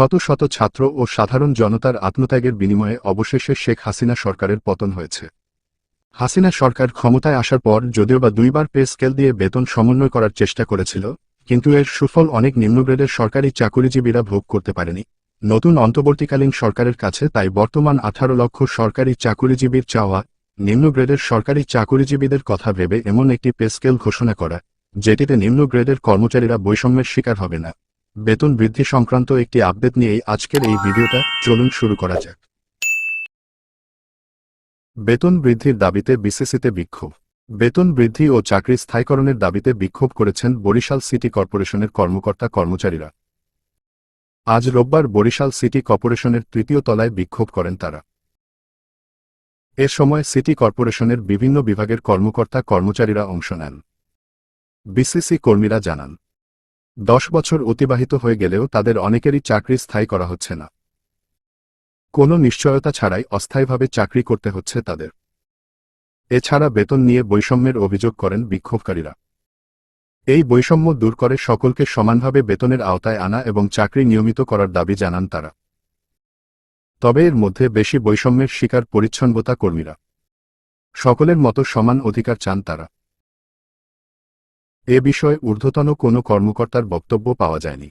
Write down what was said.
শত শত ছাত্র ও সাধারণ জনতার আত্মত্যাগের বিনিময়ে অবশেষে শেখ হাসিনা সরকারের পতন হয়েছে। হাসিনা সরকার ক্ষমতায় আসার পর যদিও বা দুইবার পে স্কেল দিয়ে বেতন সমন্বয় করার চেষ্টা করেছিল, কিন্তু এর সুফল অনেক নিম্নগ্রেডের সরকারি চাকুরিজীবীরা ভোগ করতে পারেনি। নতুন অন্তর্বর্তীকালীন সরকারের কাছে তাই বর্তমান আঠারো লক্ষ সরকারি চাকুরিজীবীর চাওয়া, নিম্নগ্রেডের সরকারি চাকুরিজীবীদের কথা ভেবে এমন একটি পে স্কেল ঘোষণা করা, যেটিতে নিম্নগ্রেডের কর্মচারীরা বৈষম্যের শিকার হবে না। বেতন বৃদ্ধি সংক্রান্ত একটি আপডেট নিয়েই আজকের এই ভিডিওটা চলুন শুরু করা যাক। বেতন বৃদ্ধির দাবিতে বিসিসিতে বিক্ষোভ। বেতন বৃদ্ধি ও চাকরি স্থায়ীকরণের দাবিতে বিক্ষোভ করেছেন বরিশাল সিটি কর্পোরেশনের কর্মকর্তা কর্মচারীরা। আজ রোববার বরিশাল সিটি কর্পোরেশনের তৃতীয় তলায় বিক্ষোভ করেন তারা। এ সময় সিটি কর্পোরেশনের বিভিন্ন বিভাগের কর্মকর্তা কর্মচারীরা অংশ নেন। বিসিসি কর্মীরা জানান দশ বছর অতিবাহিত হয়ে গেলেও তাদের অনেকেরই চাকরি স্থায়ী করা হচ্ছে না। কোনো নিশ্চয়তা ছাড়াই অস্থায়ীভাবে চাকরি করতে হচ্ছে তাদের। এছাড়া বেতন নিয়ে বৈষম্যের অভিযোগ করেন বিক্ষোভকারীরা। এই বৈষম্য দূর করে সকলকে সমানভাবে বেতনের আওতায় আনা এবং চাকরি নিয়মিত করার দাবি জানান তারা। তবে এর মধ্যে বেশি বৈষম্যের শিকার পরিচ্ছন্নতা কর্মীরা। সকলের মতো সমান অধিকার চান তারা। এ বিষয়ে ঊর্ধ্বতন কোনো কর্মকর্তার বক্তব্য পাওয়া যায়নি।